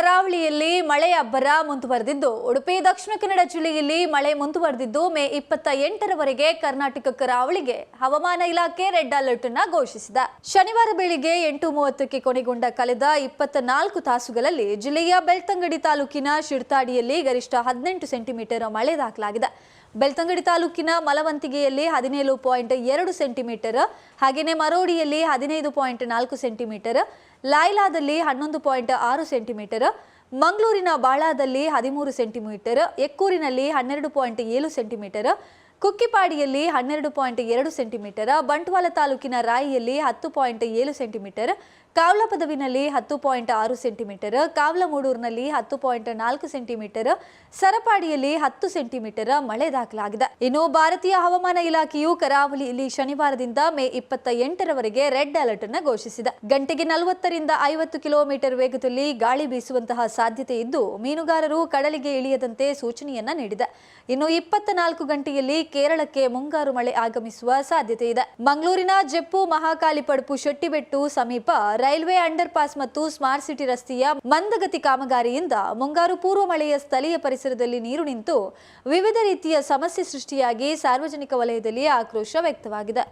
ಕರಾವಳಿಯಲ್ಲಿ ಮಳೆ ಅಬ್ಬರ ಮುಂದುವರೆದಿದ್ದು, ಉಡುಪಿ, ದಕ್ಷಿಣ ಕನ್ನಡ ಜಿಲ್ಲೆಯಲ್ಲಿ ಮಳೆ ಮುಂದುವರೆದಿದ್ದು, ಮೇ ಇಪ್ಪತ್ತ ಎಂಟರವರೆಗೆ ಕರ್ನಾಟಕ ಕರಾವಳಿಗೆ ಹವಾಮಾನ ಇಲಾಖೆ ರೆಡ್ ಅಲರ್ಟ್ ಅನ್ನ ಘೋಷಿಸಿದೆ. ಶನಿವಾರ ಬೆಳಿಗ್ಗೆ ಎಂಟು ಮೂವತ್ತಕ್ಕೆ ಕೊನೆಗೊಂಡ ಕಳೆದ ಇಪ್ಪತ್ತ ನಾಲ್ಕು ತಾಸುಗಳಲ್ಲಿ ಜಿಲ್ಲೆಯ ಬೆಳ್ತಂಗಡಿ ತಾಲೂಕಿನ ಶಿರ್ತಾಡಿಯಲ್ಲಿ ಗರಿಷ್ಠ ಹದಿನೆಂಟು ಸೆಂಟಿಮೀಟರ್ ಮಳೆ ದಾಖಲಾಗಿದೆ. ಬೆಳ್ತಂಗಡಿ ತಾಲೂಕಿನ ಮಲವಂತಿಗೆಯಲ್ಲಿ ಹದಿನೇಳು ಪಾಯಿಂಟ್ ಎರಡು ಸೆಂಟಿಮೀಟರ್ ಹಾಗೆಯೇ ಮರೋಡಿಯಲ್ಲಿ ಹದಿನೈದು ಪಾಯಿಂಟ್ ನಾಲ್ಕು ಸೆಂಟಿಮೀಟರ್, ಲಾಯ್ಲಾದಲ್ಲಿ ಹನ್ನೊಂದು ಪಾಯಿಂಟ್ ಆರು ಸೆಂಟಿಮೀಟರ್, ಮಂಗಳೂರಿನ ಬಾಳಾದಲ್ಲಿ ಹದಿಮೂರು ಸೆಂಟಿಮೀಟರ್, ಎಕ್ಕೂರಿನಲ್ಲಿ ಹನ್ನೆರಡು ಪಾಯಿಂಟ್ ಏಳು ಸೆಂಟಿಮೀಟರ್ ಕುಕ್ಕಿಪಾಡಿಯಲ್ಲಿ ಹನ್ನೆರಡು ಪಾಯಿಂಟ್ ಎರಡು ಸೆಂಟಿಮೀಟರ್, ಬಂಟ್ವಾಳ ತಾಲೂಕಿನ ರಾಯಿಯಲ್ಲಿ ಹತ್ತು ಪಾಯಿಂಟ್ ಏಳು ಸೆಂಟಿಮೀಟರ್, ಕಾವ್ಲಪದವಿನಲ್ಲಿ ಹತ್ತು ಪಾಯಿಂಟ್ ಆರು ಸೆಂಟಿಮೀಟರ್, ಕಾವ್ಲಮೂಡೂರಿನಲ್ಲಿ ಹತ್ತು ಪಾಯಿಂಟ್ ನಾಲ್ಕು ಸೆಂಟಿಮೀಟರ್, ಸರಪಾಡಿಯಲ್ಲಿ ಹತ್ತು ಸೆಂಟಿಮೀಟರ್ ಮಳೆ ದಾಖಲಾಗಿದೆ. ಇನ್ನು ಭಾರತೀಯ ಹವಾಮಾನ ಇಲಾಖೆಯು ಕರಾವಳಿಯಲ್ಲಿ ಶನಿವಾರದಿಂದ ಮೇ ಇಪ್ಪತ್ತ ಎಂಟರವರೆಗೆ ರೆಡ್ ಅಲರ್ಟ್ ಅನ್ನು ಘೋಷಿಸಿದೆ. ಗಂಟೆಗೆ ನಲವತ್ತರಿಂದ ಐವತ್ತು ಕಿಲೋಮೀಟರ್ ವೇಗದಲ್ಲಿ ಗಾಳಿ ಬೀಸುವಂತಹ ಸಾಧ್ಯತೆ ಇದ್ದು, ಮೀನುಗಾರರು ಕಡಲಿಗೆ ಇಳಿಯದಂತೆ ಸೂಚನೆಯನ್ನ ನೀಡಿದೆ. ಇನ್ನು ಇಪ್ಪತ್ತ ನಾಲ್ಕು ಗಂಟೆಯಲ್ಲಿ ಕೇರಳಕ್ಕೆ ಮುಂಗಾರು ಮಳೆ ಆಗಮಿಸುವ ಸಾಧ್ಯತೆ ಇದೆ. ಮಂಗಳೂರಿನ ಜೆಪ್ಪು ಮಹಾಕಾಲಿ ಪಡುಪು ಶೆಟ್ಟಿಬೆಟ್ಟು ಸಮೀಪ railway under pass smart city city ರಸ್ತೆಯ ಮಂದಗತಿ ಕಾಮಗಾರಿಯಿಂದ ಮುಂಗಾರು ಪೂರ್ವ ಮಳೆಯ ಸ್ಥಳೀಯ ಪರಿಸರದಲ್ಲಿ ನೀರು ನಿಂತು ವಿವಿಧ ರೀತಿಯ ಸಮಸ್ಯೆ ಸೃಷ್ಟಿಯಾಗಿ ಸಾರ್ವಜನಿಕ ವಲಯದಲ್ಲಿ ಆಕ್ರೋಶ ವ್ಯಕ್ತವಾಗಿದೆ.